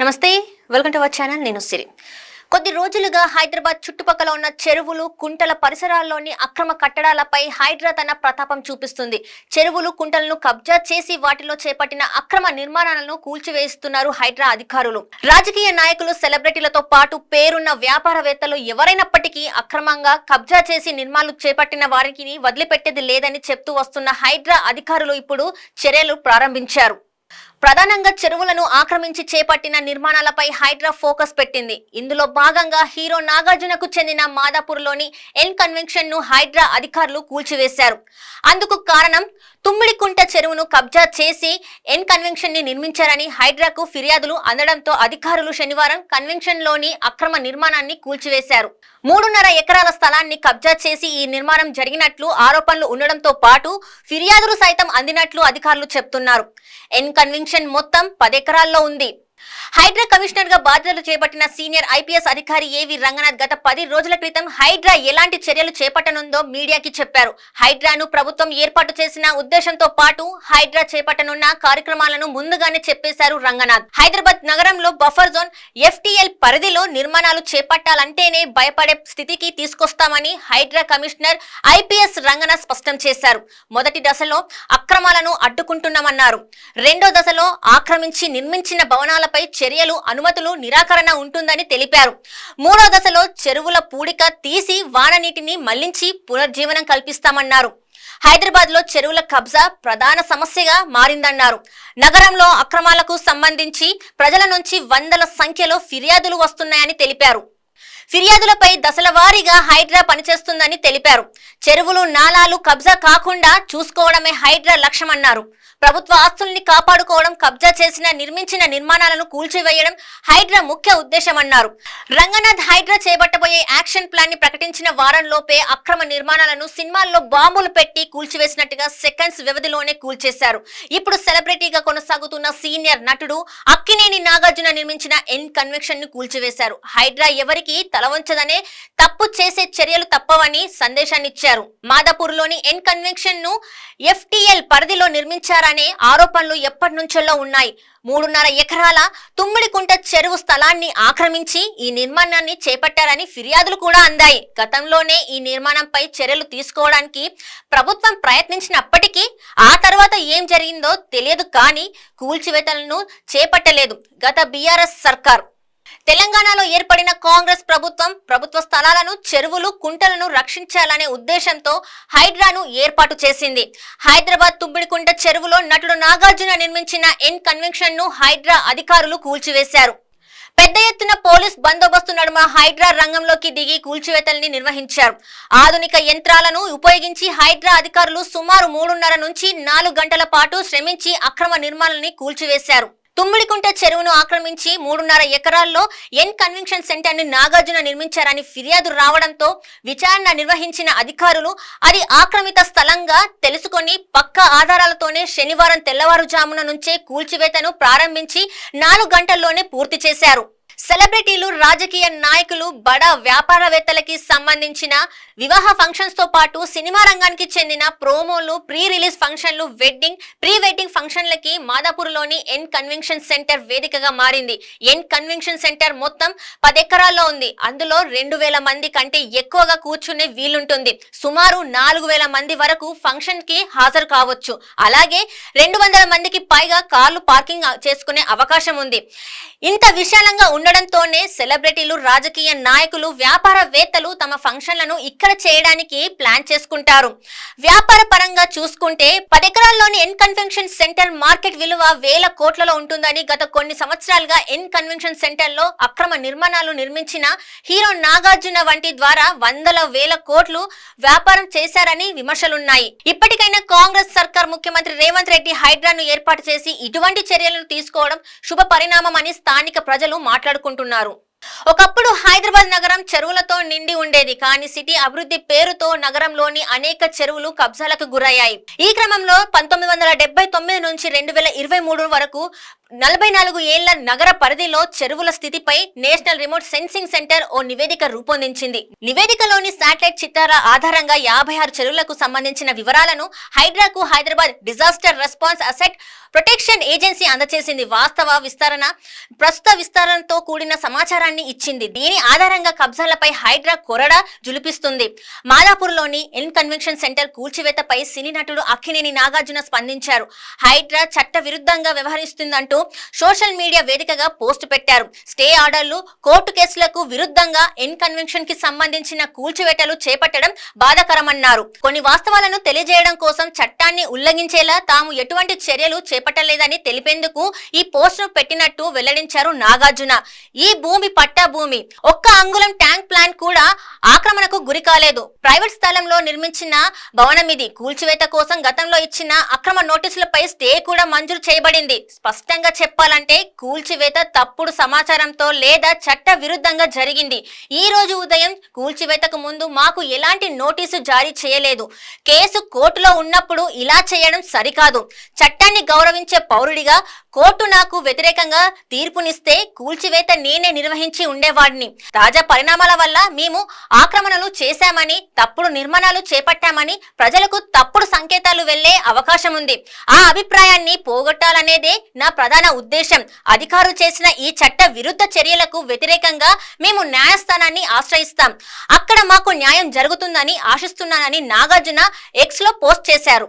నమస్తే welcome to our channel నేను సిరి. కొద్ది రోజులుగా హైదరాబాద్ చుట్టుపక్కల ఉన్న చెరువులు కుంటల పరిసరాల్లోని అక్రమ కట్టడాలపై హైడ్రా తన ప్రతాపం చూపిస్తుంది. చెరువులు కుంటలను కబ్జా చేసి వాటిలో చేపట్టిన అక్రమ నిర్మాణాలను కూల్చివేస్తున్నారు హైడ్రా అధికారులు. రాజకీయ నాయకులు సెలబ్రిటీలతో పాటు పేరున్న వ్యాపారవేత్తలు ఎవరైనప్పటికీ అక్రమంగా కబ్జా చేసి నిర్మాణాలు చేపట్టిన వారికి వదిలిపెట్టేది లేదని చెప్తూ వస్తున్న హైడ్రా అధికారులు ఇప్పుడు చర్యలు ప్రారంభించారు. ప్రధానంగా చెరువులను ఆక్రమించి చేపట్టిన నిర్మాణాలపై హైడ్రా ఫోకస్ పెట్టింది. ఇందులో భాగంగా హీరో నాగార్జునకు చెందిన మాదాపూర్లోని ఎన్ కన్వెన్షన్ను హైడ్రా అధికారులు కూల్చివేశారు. అందుకు కారణం తుమ్మిడికుంట చెరువును కబ్జా చేసి ఎన్ కన్వెన్షన్ని నిర్మించారని హైడ్రాకు ఫిర్యాదులు అందడంతో అధికారులు శనివారం కన్వెన్షన్లోని అక్రమ నిర్మాణాన్ని కూల్చివేశారు. మూడున్నర ఎకరాల స్థలాన్ని కబ్జా చేసి ఈ నిర్మాణం జరిగినట్లు ఆరోపణలు ఉండడంతో పాటు ఫిర్యాదులు సైతం అందినట్లు అధికారులు చెప్తున్నారు. ఎన్ కన్వెన్షన్ మొత్తం పదెకరాల్లో ఉంది. హైడ్రా కమిషనర్గా బాధ్యతలు చేపట్టిన సీనియర్ ఐపీఎస్ అధికారి ఏవి రంగనాథ్ గత పది రోజుల క్రితం హైడ్రా ఎలాంటి చర్యలు చేపట్టనుందో మీడియాకి చెప్పారు. హైడ్రాను ప్రభుత్వం ఏర్పాటు చేసిన ఉద్దేశంతో పాటు హైడ్రా చేపట్టనున్న కార్యక్రమాలను ముందుగానే చెప్పేశారు రంగనాథ్. హైదరాబాద్ నగరంలో బఫర్ జోన్ ఎఫ్టీఎల్ పరిధిలో నిర్మాణాలు చేపట్టాలంటేనే భయపడే స్థితికి తీసుకొస్తామని హైడ్రా కమిషనర్ ఐపీఎస్ రంగనాథ్ స్పష్టం చేశారు. మొదటి దశలో అక్రమాలను అడ్డుకుంటున్నామన్నారు. రెండో దశలో ఆక్రమించి నిర్మించిన భవనాలపై చర్యలు అనుమతులు నిరాకరణ ఉంటుందని తెలిపారు. మూడో దశలో చెరువుల పూడిక తీసి వాన నీటిని మళ్ళించి పునర్జీవనం కల్పిస్తామన్నారు. హైదరాబాద్లో చెరువుల కబ్జా ప్రధాన సమస్యగా మారిందన్నారు. నగరంలో అక్రమాలకు సంబంధించి ప్రజల నుంచి వందల సంఖ్యలో ఫిర్యాదులు వస్తున్నాయని తెలిపారు. ఫిర్యాదులపై దశల వారీగా హైడ్రా పనిచేస్తుందని తెలిపారు. చెరువులు నాలాలు కబ్జా కాకుండా చూసుకోవడమే హైడ్రా లక్ష్యమన్నారు. ప్రభుత్వ ఆస్తుల్ని కాపాడుకోవడం కబ్జా చేసిన నిర్మించిన నిర్మాణాలను కూల్చివేయడం హైడ్రా ముఖ్య ఉద్దేశమన్నారు. రంగనాథ్ హైడ్రా చేపట్టబోయే యాక్షన్ ప్లాన్ని ప్రకటించిన వారంలోపే అక్రమ నిర్మాణాలను సినిమాల్లో బాంబులు పెట్టి కూల్చివేసినట్టుగా సెకండ్స్ వ్యవధిలోనే కూల్చేశారు. ఇప్పుడు సెలబ్రిటీగా కొనసాగుతున్న సీనియర్ నటుడు అక్కినేని నాగార్జున నిర్మించిన ఎన్ కన్వెక్షన్ని కూల్చివేశారు. హైడ్రా ఎవరికి తలవంచదనే తప్పు చేసే చర్యలు తప్పవని సందేశాన్ని ఇచ్చారు మాదాపూర్లోని ఎన్ కన్వెక్షన్ను ఎఫ్టీఎల్ పరిధిలో నిర్మించారని ఆరోపణలు ఎప్పటి నుంచెల్లో ఉన్నాయి. మూడున్నర ఎకరాల తుమ్మిడికుంట చెరువు స్థలాన్ని ఆక్రమించి ఈ నిర్మాణాన్ని చేపట్టారని ఫిర్యాదులు కూడా అందాయి. గతంలోనే ఈ నిర్మాణంపై చర్యలు తీసుకోవడానికి ప్రభుత్వం ప్రయత్నించినప్పటికీ ఆ తర్వాత ఏం జరిగిందో తెలియదు కానీ కూల్చివేతలను చేపట్టలేదు గత బీఆర్ఎస్ సర్కార్. తెలంగాణలో ఏర్పడిన కాంగ్రెస్ ప్రభుత్వం ప్రభుత్వ స్థలాలను చెరువులు కుంటలను రక్షించాలనే ఉద్దేశంతో హైడ్రాను ఏర్పాటు చేసింది. హైదరాబాద్ తుమ్మిడికుంట చెరువులో నటుడు నాగార్జున నిర్మించిన ఎన్ కన్వెన్షన్ను హైడ్రా అధికారులు కూల్చివేశారు. పెద్ద ఎత్తున పోలీస్ బందోబస్తు నడుమ హైడ్రా రంగంలోకి దిగి కూల్చివేతల్ని నిర్వహించారు. ఆధునిక యంత్రాలను ఉపయోగించి హైడ్రా అధికారులు సుమారు మూడున్నర నుంచి నాలుగు గంటల పాటు శ్రమించి అక్రమ నిర్మాణాలని కూల్చివేశారు. తుమ్మిడికుంట చెరువును ఆక్రమించి మూడున్నర ఎకరాల్లో ఎన్ కన్వెన్షన్ సెంటర్ని నాగార్జున నిర్మించారని ఫిర్యాదు రావడంతో విచారణ నిర్వహించిన అధికారులు అది ఆక్రమిత స్థలంగా తెలుసుకొని పక్క ఆధారాలతోనే శనివారం తెల్లవారుజామున నుంచే కూల్చివేతను ప్రారంభించి నాలుగు గంటల్లోనే పూర్తి చేశారు. సెలబ్రిటీలు రాజకీయ నాయకులు బడా వ్యాపారవేత్తలకి సంబంధించిన వివాహ ఫంక్షన్స్తో పాటు సినిమా రంగానికి చెందిన ప్రోమోలు ప్రీ రిలీజ్ ఫంక్షన్లు వెడ్డింగ్ ప్రీ వెడ్డింగ్ ఫంక్షన్లకి మాదాపూర్లోని ఎన్ కన్వెన్షన్ సెంటర్ వేదికగా మారింది. ఎన్ కన్వెన్షన్ సెంటర్ మొత్తం పదెకరాల్లో ఉంది. అందులో రెండు వేల మంది కంటే ఎక్కువగా కూర్చునే వీలుంటుంది. సుమారు నాలుగు వేల మంది వరకు ఫంక్షన్కి హాజరు కావచ్చు. అలాగే రెండు వందల మందికి పైగా కార్లు పార్కింగ్ చేసుకునే అవకాశం ఉంది. ఇంత విశాలంగా ఉండడంతోనే సెలబ్రిటీలు రాజకీయ నాయకులు వ్యాపారవేత్తలు తమ ఫంక్షన్లను ఇక్కడ చేయడానికి ప్లాన్ చేసుకుంటారు. వ్యాపార పరంగా చూసుకుంటే పది ఎకరాల్లోని ఎన్ కన్వెన్షన్ సెంటర్ మార్కెట్ విలువ వేల కోట్లలో ఉంటుందని గత కొన్ని సంవత్సరాలుగా ఎన్ కన్వెన్షన్ సెంటర్లో అక్రమ నిర్మాణాలు నిర్మించిన హీరో నాగార్జున వంటి ద్వారా వందల వేల కోట్లు వ్యాపారం చేశారని విమర్శలున్నాయి. ఇప్పటికైనా కాంగ్రెస్ సర్కార్ ముఖ్యమంత్రి రేవంత్ రెడ్డి హైడ్రాను ఏర్పాటు చేసి ఇటువంటి చర్యలను తీసుకోవడం శుభ పరిణామమని స్థానిక ప్రజలు మాట్లాడుకుంటున్నారు. ఒకప్పుడు హైదరాబాద్ నగరం చెరువులతో నిండి ఉండేది కానీ సిటీ అభివృద్ధి పేరుతో నగరంలోని అనేక చెరువులు కబ్జాలకు గురయ్యాయి. ఈ క్రమంలో పంతొమ్మిది వందల డెబ్బై తొమ్మిది నుంచి రెండు వేల ఇరవై మూడు వరకు నలభై నాలుగు ఏళ్ళ నగర పరిధిలో చెరువుల స్థితిపై నేషనల్ రిమోట్ సెన్సింగ్ సెంటర్ ఓ నివేదిక రూపొందించింది. నివేదికలోని శాటిలైట్ చిత్రాల ఆధారంగా యాభై ఆరు చెరువులకు సంబంధించిన వివరాలను హైడ్రాకు Hyderabad disaster response asset protection agency అందజేసింది వాస్తవ విస్తరణ ప్రస్తుత విస్తరణతో కూడిన సమాచారాన్ని ఇచ్చింది. దీని ఆధారంగా కబ్జాలపై హైడ్రా కొరడ జులిపిస్తుంది. మాదాపూర్లోని ఎన్ కన్వెన్షన్ సెంటర్ కూల్చివేతపై సినీ నటుడు అక్కినేని నాగార్జున స్పందించారు. హైడ్రా చట్ట విరుద్ధంగా వ్యవహరిస్తుందంటూ సోషల్ మీడియా వేదికగా పోస్టు పెట్టారు. స్టే ఆర్డర్లు కోర్టు కేసులకు విరుద్ధంగా ఎన్ కన్వెన్షన్కి సంబంధించిన కూల్చివేటలు చేపట్టడం బాధాకరమన్నారు. కొన్ని వాస్తవాలను తెలియజేయడం కోసం చట్టాన్ని ఉల్లంఘించేలా తాము ఎటువంటి చర్యలు చేపట్టలేదని తెలిపేందుకు ఈ పోస్టును పెట్టినట్టు వెల్లడించారు నాగార్జున. ఈ భూమి పట్టా భూమి ఒక్క అంగుళం ట్యాంక్ ప్లాంట్ కూడా ఆక్రమణకు గురి కాలేదు ప్రైవేట్ స్థలంలో నిర్మించిన భవనం ఇది. కూల్చివేత కోసం గతంలో ఇచ్చిన అక్రమ నోటీసులపై స్టే కూడా మంజూరు చేయబడింది. స్పష్టంగా చెప్పాలంటే కూల్చివేత తప్పుడు సమాచారంతో లేదా చట్ట విరుద్ధంగా జరిగింది. ఈ రోజు ఉదయం కూల్చివేతకు ముందు మాకు ఎలాంటి నోటీసు జారీ చేయలేదు. కేసు కోర్టులో ఉన్నప్పుడు ఇలా చేయడం సరికాదు. చట్టాన్ని గౌరవించే పౌరుడిగా కోర్టు నాకు వ్యతిరేకంగా తీర్పునిస్తే కూల్చివేత నేనే నిర్వహించి ఉండేవాడిని. తాజా పరిణామాల వల్ల మేము ఆక్రమణలు చేశామని తప్పుడు నిర్మాణాలు చేపట్టామని ప్రజలకు తప్పుడు సంకేతాలు వెళ్ళే అవకాశం ఉంది ఆ అభిప్రాయాన్ని పోగొట్టాలనేదే నా ప్రధాన ఉద్దేశం. అధికారులు చేసిన ఈ చట్ట విరుద్ధ చర్యలకు వ్యతిరేకంగా మేము న్యాయస్థానాన్ని ఆశ్రయిస్తాం. అక్కడ మాకు న్యాయం జరుగుతుందని ఆశిస్తున్నానని నాగార్జున ఎక్స్లో పోస్ట్ చేశారు.